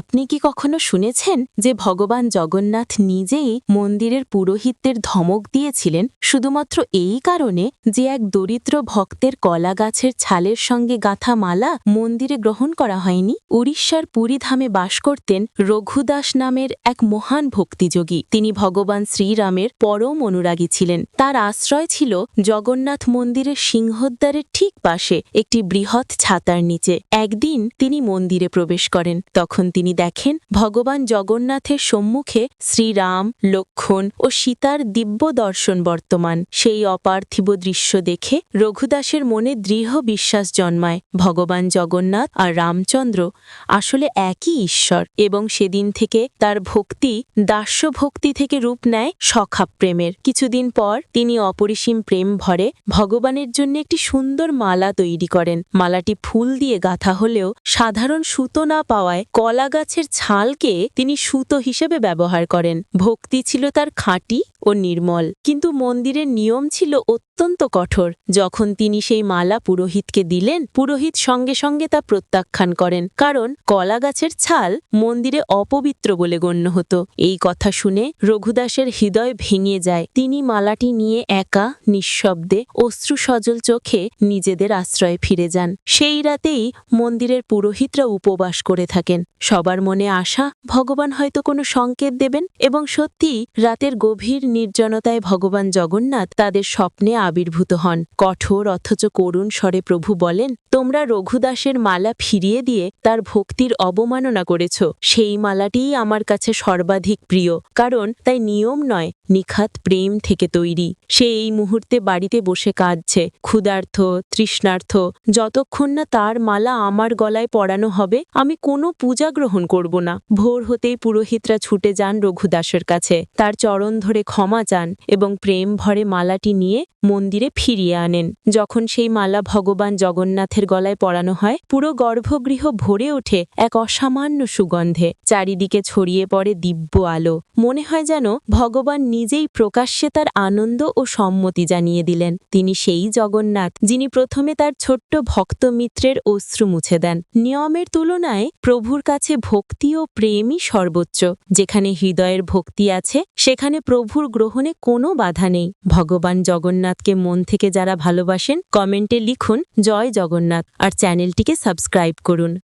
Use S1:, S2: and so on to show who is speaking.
S1: আপনি কি কখনো শুনেছেন যে ভগবান জগন্নাথ নিজেই মন্দিরের পুরোহিতদের ধমক দিয়েছিলেন? শুধুমাত্র এই কারণে যে এক দরিদ্র ভক্তের কলা গাছের ছালের সঙ্গে গাঁথা মালা মন্দিরে গ্রহণ করা হয়নি? উড়িষ্যার পুরীধামে বাস করতেন রঘুদাস নামের এক মহান ভক্তিযোগী। তিনি ভগবান শ্রীরামের পরম অনুরাগী ছিলেন। তার আশ্রয় ছিল জগন্নাথ মন্দিরের সিংহদ্বারের ঠিক পাশে একটি বৃহৎ ছাতার নিচে। একদিন তিনি মন্দিরে প্রবেশ করেন। তখন তিনি দেখেন, ভগবান জগন্নাথের সম্মুখে শ্রীরাম, লক্ষণ ও সীতার দিব্য দর্শন বর্তমান। সেই অপার্থিব দৃশ্য দেখে রঘুদাসের মনে দৃঢ় বিশ্বাস জন্মায়। ভগবান জগন্নাথ আর রামচন্দ্র আসলে একই ঈশ্বর এবং সেদিন থেকে তার ভক্তি দাস্য ভক্তি থেকে রূপ নেয় সখা প্রেমের কিছুদিন পর তিনি অপরিসীম প্রেম ভরে ভগবানের জন্য একটি সুন্দর মালা তৈরি করেন। মালাটি ফুল দিয়ে গাঁথা হলেও সাধারণ সুতো না পাওয়ায় কলা গাছের ছালকে তিনি সুতো হিসেবে ব্যবহার করেন। ভক্তি ছিল তার খাঁটি ও নির্মল। কিন্তু মন্দিরের নিয়ম ছিল অত্যন্ত কঠোর। যখন তিনি সেই মালা পুরোহিতকে দিলেন, পুরোহিত সঙ্গে সঙ্গে তা প্রত্যাখ্যান করেন। কারণ কলা গাছের ছাল মন্দিরে অপবিত্র বলে গণ্য হতো। এই কথা শুনে রঘুদাসের হৃদয় ভেঙে যায়। তিনি মালাটি নিয়ে একা, নিঃশব্দে অশ্রু সজল চোখে নিজেদের আশ্রয়ে ফিরে যান। সেই রাতেই মন্দিরের পুরোহিতরা উপবাস করে থাকেন। সবার মনে আশা, ভগবান হয়তো কোনো সংকেত দেবেন এবং সত্যি রাতের গভীর নির্জনতায় ভগবান জগন্নাথ তাদের স্বপ্নে আবির্ভূত হন। কঠোর অথচ করুণ স্বরে প্রভু বলেন, তোমরা রঘুদাসের মালা ফিরিয়ে দিয়ে তার ভক্তির অবমাননা করেছ। সেই মালাটিই আমার কাছে সর্বাধিক প্রিয়। কারণ তাই নিয়ম নয়, নিখাত প্রেম থেকে তৈরি। সে এই মুহূর্তে বাড়িতে বসে কাঁদছে। ক্ষুধার্থ তৃষ্ণার্থ যতক্ষণ না তার মালা আমার গলায় পরানো হবে, আমি কোনো পূজা গ্রহণ করব না। ভোর হতেই পুরোহিতরা ছুটে যান রঘুদাসের কাছে। তার চরণ ধরে ক্ষমা চান এবং প্রেম ভরে মালাটি নিয়ে মন্দিরে ফিরিয়ে আনেন। যখন সেই মালা ভগবান জগন্নাথের গলায় পরানো হয়, পুরো গর্ভগৃহ ভরে ওঠে এক অসামান্য সুগন্ধে। চারিদিকে ছড়িয়ে পড়ে দিব্য আলো। মনে হয় যেন ভগবান নিজেই প্রকাশ্যে তার আনন্দ ও সম্মতি জানিয়ে দিলেন। তিনি সেই জগন্নাথ, যিনি প্রথমে তার ছোট্ট ভক্ত মিত্রের অশ্রু মুছে দেন। নিয়মের তুলনায় প্রভুর কাছে ভক্তি ও প্রেমই সর্বোচ্চ। যেখানে হৃদয়ের ভক্তি আছে, সেখানে প্রভুর গ্রহণে কোনো বাধা নেই। ভগবান জগন্নাথকে মন থেকে যারা ভালোবাসেন, কমেন্টে লিখুন, জয় জগন্নাথ। আর চ্যানেলটিকে সাবস্ক্রাইব করুন।